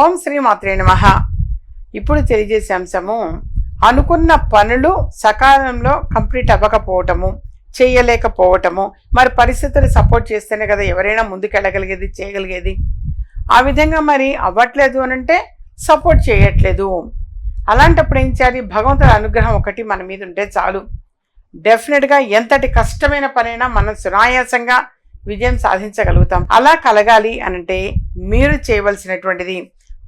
ఓం శ్రీ మాత్రే నమ. ఇప్పుడు తెలియజేసే అంశము అనుకున్న పనులు సకాలంలో కంప్లీట్ అవ్వకపోవటము చేయలేకపోవటము. మరి పరిస్థితులు సపోర్ట్ చేస్తేనే కదా ఎవరైనా ముందుకెళ్ళగలిగేది చేయగలిగేది. ఆ విధంగా మరి అవ్వట్లేదు అని అంటే సపోర్ట్ చేయట్లేదు. అలాంటప్పుడు ఏం చేయాలి? భగవంతుడి అనుగ్రహం ఒకటి మన మీద ఉంటే చాలు. డెఫినెట్గా ఎంతటి కష్టమైన పనైనా మనం సునాయాసంగా విజయం సాధించగలుగుతాం. అలా కలగాలి అనంటే మీరు చేయవలసినటువంటిది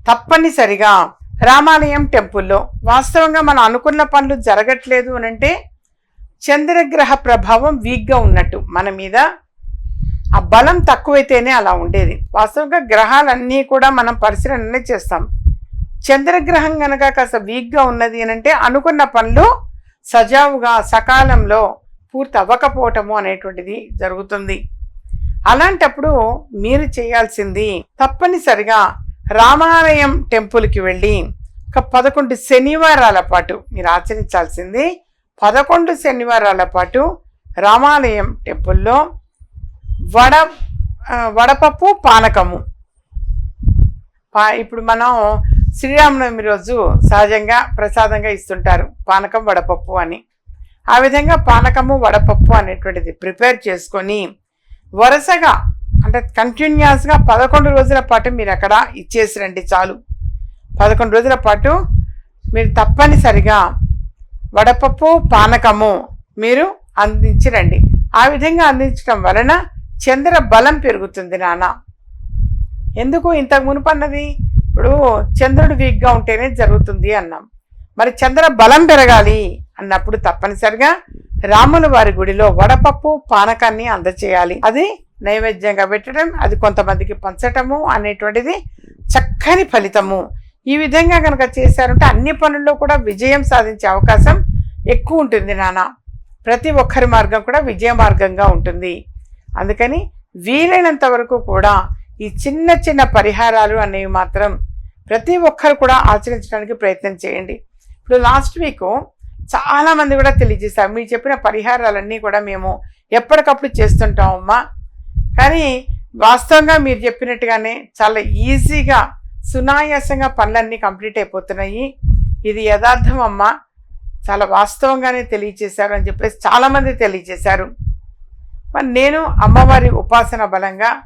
తప్పనిసరిగా రామాలయం టెంపుల్లో వాస్తవంగా మనం అనుకున్న పనులు జరగట్లేదు అనంటే చంద్రగ్రహ ప్రభావం వీక్గా ఉన్నట్టు మన మీద. ఆ బలం తక్కువైతేనే అలా ఉండేది. వాస్తవంగా గ్రహాలన్నీ కూడా మనం పరిశీలన చేస్తాం. చంద్రగ్రహం కనుక కాస్త వీక్గా ఉన్నది అని అంటే అనుకున్న పనులు సజావుగా సకాలంలో పూర్తి అవ్వకపోవటము అనేటువంటిది జరుగుతుంది. అలాంటప్పుడు మీరు చేయాల్సింది తప్పనిసరిగా రామాలయం టెంపుల్కి వెళ్ళి ఒక పదకొండు శనివారాల పాటు మీరు ఆచరించాల్సింది పదకొండు శనివారాల పాటు రామాలయం టెంపుల్లో వడ వడపప్పు పానకము. పా ఇప్పుడు మనం శ్రీరామనవమి రోజు సహజంగా ప్రసాదంగా ఇస్తుంటారు పానకం వడపప్పు అని. ఆ విధంగా పానకము వడపప్పు అనేటువంటిది ప్రిపేర్ చేసుకొని వరుసగా అంటే కంటిన్యూస్గా పదకొండు రోజుల పాటు మీరు అక్కడ ఇచ్చేసి రండి చాలు. పదకొండు రోజుల పాటు మీరు తప్పనిసరిగా వడపప్పు పానకము మీరు అందించిరండి. ఆ విధంగా అందించడం వలన చంద్ర బలం పెరుగుతుంది నాన్న. ఎందుకు ఇంతకు మునుపన్నది ఇప్పుడు చంద్రుడు వీక్గా ఉంటేనే జరుగుతుంది అన్నాం. మరి చంద్ర బలం పెరగాలి అన్నప్పుడు తప్పనిసరిగా రాముల వారి గుడిలో వడపప్పు పానకాన్ని అందచేయాలి. అది నైవేద్యంగా పెట్టడం అది కొంతమందికి పంచటము అనేటువంటిది చక్కని ఫలితము. ఈ విధంగా కనుక చేశారంటే అన్ని పనుల్లో కూడా విజయం సాధించే అవకాశం ఎక్కువ ఉంటుంది నాన్న. ప్రతి ఒక్కరి మార్గం కూడా విజయ మార్గంగా ఉంటుంది. అందుకని వీలైనంత వరకు కూడా ఈ చిన్న చిన్న పరిహారాలు అనేవి మాత్రం ప్రతి ఒక్కరు కూడా ఆచరించడానికి ప్రయత్నం చేయండి. ఇప్పుడు లాస్ట్ వీక్ చాలామంది కూడా తెలియజేశారు. మీరు చెప్పిన పరిహారాలన్నీ కూడా మేము ఎప్పటికప్పుడు చేస్తుంటామమ్మా కానీ వాస్తవంగా మీరు చెప్పినట్టుగానే చాలా ఈజీగా సునాయాసంగా పనులన్నీ కంప్లీట్ అయిపోతున్నాయి. ఇది యథార్థం అమ్మా. చాలా వాస్తవంగానే తెలియచేశారు అని చెప్పేసి చాలామంది తెలియచేశారు. మరి నేను అమ్మవారి ఉపాసన బలంగా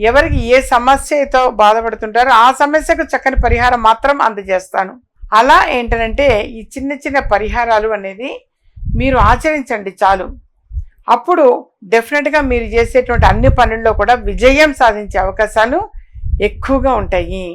ఎవరికి ఏ సమస్యతో బాధపడుతుంటారో ఆ సమస్యకు చక్కని పరిహారం మాత్రం అందజేస్తాను. అలా ఏంటంటే ఈ చిన్న చిన్న పరిహారాలు అనేది మీరు ఆచరించండి చాలు. అప్పుడు డెఫినెట్గా మీరు చేసేటువంటి అన్ని పనుల్లో కూడా విజయం సాధించే అవకాశాలు ఎక్కువగా ఉంటాయి.